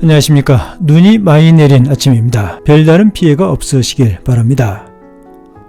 안녕하십니까. 눈이 많이 내린 아침입니다. 별다른 피해가 없으시길 바랍니다.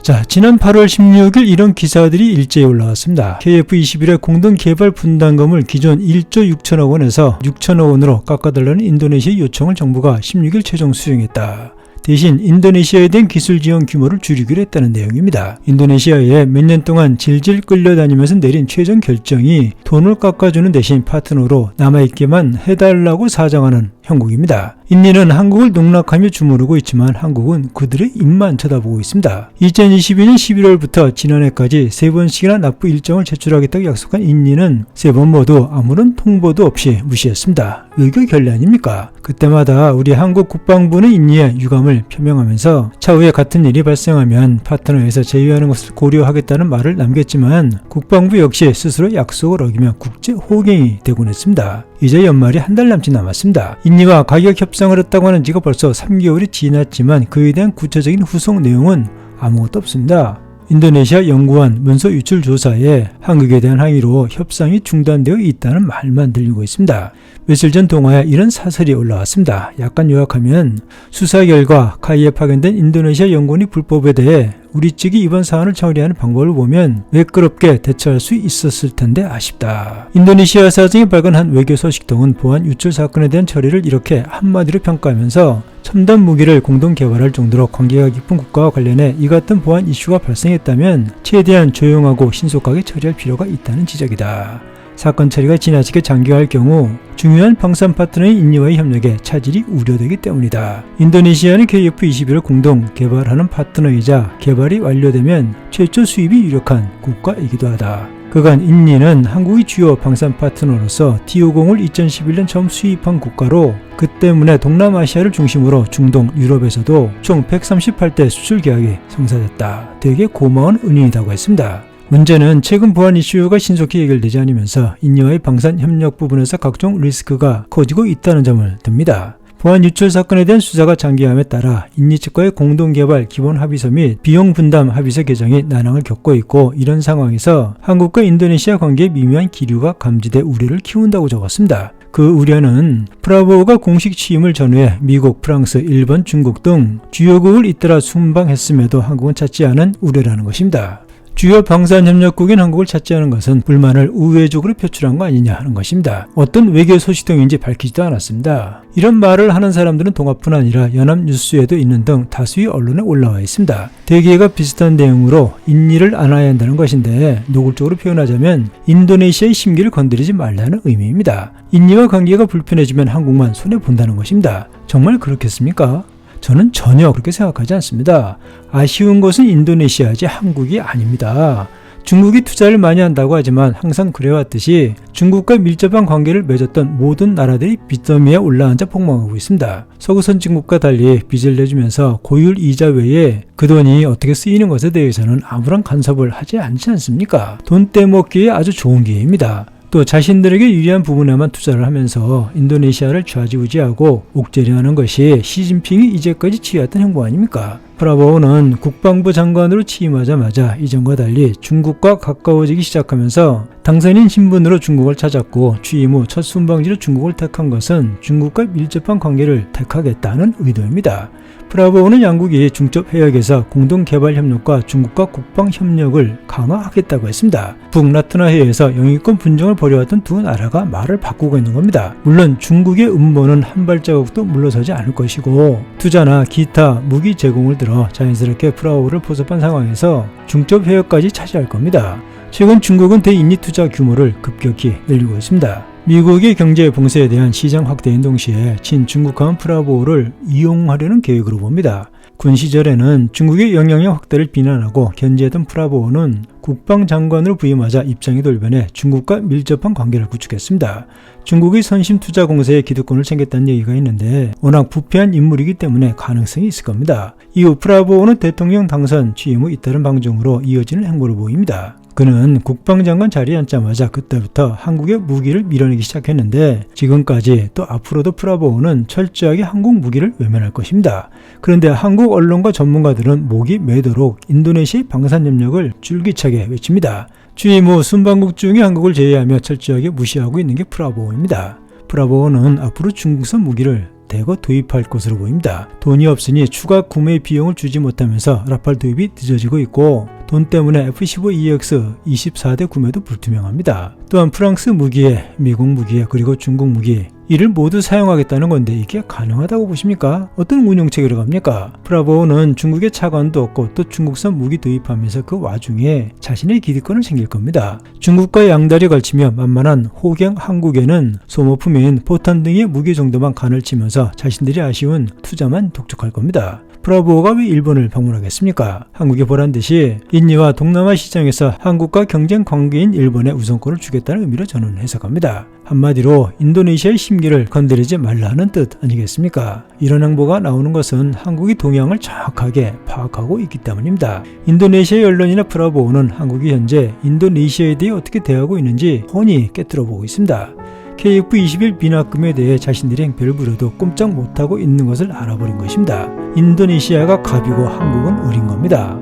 자, 지난 8월 16일 이런 기사들이 일제히 올라왔습니다. KF21의 공동 개발 분담금을 기존 1조 6천억 원에서 6천억 원으로 깎아달라는 인도네시아 요청을 정부가 16일 최종 수용했다. 대신 인도네시아에 대한 기술 지원 규모를 줄이기로 했다는 내용입니다. 인도네시아에 몇 년 동안 질질 끌려다니면서 내린 최종 결정이 돈을 깎아주는 대신 파트너로 남아있게만 해달라고 사정하는 형국입니다. 인니는 한국을 농락하며 주무르고 있지만 한국은 그들의 입만 쳐다보고 있습니다. 2022년 11월부터 지난해까지 세 번씩이나 납부 일정을 제출하겠다고 약속한 인니는 세 번 모두 아무런 통보도 없이 무시했습니다. 의교 결례 아닙니까? 그때마다 우리 한국 국방부는 인니의 유감을 표명하면서 차후에 같은 일이 발생하면 파트너에서 제외하는 것을 고려하겠다는 말을 남겼지만 국방부 역시 스스로 약속을 어기며 국제 호갱이 되곤 했습니다. 이제 연말이 한 달 남짓 남았습니다. 인니와 가격 협상을 했다고 하는 지가 벌써 3개월이 지났지만 그에 대한 구체적인 후속 내용은 아무것도 없습니다. 인도네시아 연구원 문서 유출 조사에 한국에 대한 항의로 협상이 중단되어 있다는 말만 들리고 있습니다. 며칠 전 동아에 이런 사설이 올라왔습니다. 약간 요약하면 수사 결과 카이에 파견된 인도네시아 연구원이 불법에 대해 우리 측이 이번 사안을 처리하는 방법을 보면 매끄럽게 대처할 수 있었을 텐데 아쉽다. 인도네시아 사정이 발간한 외교 소식통은 보안 유출 사건에 대한 처리를 이렇게 한마디로 평가하면서 첨단 무기를 공동 개발할 정도로 관계가 깊은 국가와 관련해 이 같은 보안 이슈가 발생했다면 최대한 조용하고 신속하게 처리할 필요가 있다는 지적이다. 사건 처리가 지나치게 장기화할 경우 중요한 방산 파트너의 인니와의 협력에 차질이 우려되기 때문이다. 인도네시아는 KF21을 공동 개발하는 파트너이자 개발이 완료되면 최초 수입이 유력한 국가이기도 하다. 그간 인니는 한국의 주요 방산 파트너로서 TO0을 2011년 처음 수입한 국가로 그 때문에 동남아시아를 중심으로 중동, 유럽에서도 총 138대 수출 계약이 성사됐다. 되게 고마운 은인이라고 했습니다. 문제는 최근 보안 이슈가 신속히 해결되지 않으면서 인니와의 방산 협력 부분에서 각종 리스크가 커지고 있다는 점을 듭니다. 보안 유출 사건에 대한 수사가 장기화함에 따라 인니 측과의 공동개발 기본 합의서 및 비용 분담 합의서 개정이 난항을 겪고 있고 이런 상황에서 한국과 인도네시아 관계에 미묘한 기류가 감지돼 우려를 키운다고 적었습니다. 그 우려는 프라보가 공식 취임을 전후해 미국, 프랑스, 일본, 중국 등 주요 국을 잇따라 순방했음에도 한국은 찾지 않은 우려라는 것입니다. 주요 방산협력국인 한국을 않은 것은 불만을 우회적으로 표출한 거 아니냐 하는 것입니다. 어떤 외교 소식통인지 밝히지도 않았습니다. 이런 말을 하는 사람들은 동아뿐 아니라 연합뉴스에도 있는 등 다수의 언론에 올라와 있습니다. 대개가 비슷한 내용으로 인리를 안아야 한다는 것인데 노골적으로 표현하자면 인도네시아의 심기를 건드리지 말라는 의미입니다. 인리와 관계가 불편해지면 한국만 손해본다는 것입니다. 정말 그렇겠습니까? 저는 전혀 그렇게 생각하지 않습니다. 아쉬운 것은 인도네시아지 한국이 아닙니다. 중국이 투자를 많이 한다고 하지만 항상 그래왔듯이 중국과 밀접한 관계를 맺었던 모든 나라들이 빚더미에 올라앉아 폭망하고 있습니다. 서구 선진국과 달리 빚을 내주면서 고율 이자 외에 그 돈이 어떻게 쓰이는 것에 대해서는 아무런 간섭을 하지 않지 않습니까? 돈 떼먹기에 아주 좋은 기회입니다. 또 자신들에게 유리한 부분에만 투자를 하면서 인도네시아를 좌지우지하고 옥죄려하는 것이 시진핑이 이제까지 취해왔던 행보 아닙니까? 프라보우는 국방부 장관으로 취임하자마자 이전과 달리 중국과 가까워지기 시작하면서 당선인 신분으로 중국을 찾았고 취임 후 첫 순방지로 중국을 택한 것은 중국과 밀접한 관계를 택하겠다는 의도입니다. 프라보우는 양국이 중첩 해역에서 공동 개발 협력과 중국과 국방 협력을 강화하겠다고 했습니다. 북라트나 해에서 영유권 분쟁을 벌여왔던 두 나라가 말을 바꾸고 있는 겁니다. 물론 중국의 음모는 한 발자국도 물러서지 않을 것이고 투자나 기타 무기 제공을 들어 자연스럽게 프라보우를 포섭한 상황에서 중첩 해역까지 차지할 겁니다. 최근 중국은 대인리 투자 규모를 급격히 늘리고 있습니다. 미국의 경제 봉쇄에 대한 시장 확대인 동시에 친중국한 프라보를 이용하려는 계획으로 봅니다. 군 시절에는 중국의 영향력 확대를 비난하고 견제했던 프라보는 국방장관으로 부임하자 입장이 돌변해 중국과 밀접한 관계를 구축했습니다. 중국의 선심 투자 공세에 기득권을 챙겼다는 얘기가 있는데 워낙 부패한 인물이기 때문에 가능성이 있을 겁니다. 이후 프라보는 대통령 당선 취임 후 잇따른 방중으로 이어지는 행보를 보입니다. 그는 국방장관 자리에 앉자마자 그때부터 한국의 무기를 밀어내기 시작했는데 지금까지 또 앞으로도 프라보우는 철저하게 한국 무기를 외면할 것입니다. 그런데 한국 언론과 전문가들은 목이 매도록 인도네시아의 방산 협력을 줄기차게 외칩니다. 취임 후 순방국 중에 한국을 제외하며 철저하게 무시하고 있는 게 프라보우입니다. 프라보우는 앞으로 중국산 무기를 대거 도입할 것으로 보입니다. 돈이 없으니 추가 구매 비용을 주지 못하면서 라팔 도입이 늦어지고 있고 돈 때문에 F-15EX 24대 구매도 불투명합니다. 또한 프랑스 무기에 미국 무기에 그리고 중국 무기 이를 모두 사용하겠다는 건데 이게 가능하다고 보십니까? 어떤 운용체계로 갑니까? 브라보는 중국의 차관도 없고 또 중국산 무기 도입하면서 그 와중에 자신의 기득권을 챙길 겁니다. 중국과 양다리 걸치며 만만한 호갱 한국에는 소모품인 포탄 등의 무기 정도만 간을 치면서 자신들이 아쉬운 투자만 독촉할 겁니다. 브라보가 왜 일본을 방문하겠습니까? 한국에 보란 듯이 인니와 동남아 시장에서 한국과 경쟁 관계인 일본에 우선권을 주겠다는 의미로 저는 해석합니다. 한마디로 인도네시아의 심기를 건드리지 말라는 뜻 아니겠습니까? 이런 행보가 나오는 것은 한국이 동향을 정확하게 파악하고 있기 때문입니다. 인도네시아 언론이나 브라보는 한국이 현재 인도네시아에 대해 어떻게 대하고 있는지 훤히 깨뜨려 보고 있습니다. KF-21 비납금에 대해 자신들의 행패를 부려도 꼼짝 못하고 있는 것을 알아버린 것입니다. 인도네시아가 갑이고 한국은 을인 겁니다.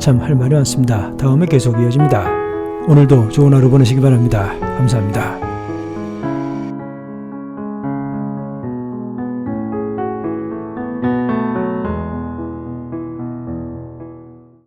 참 할 말이 많습니다. 다음에 계속 이어집니다. 오늘도 좋은 하루 보내시기 바랍니다. 감사합니다.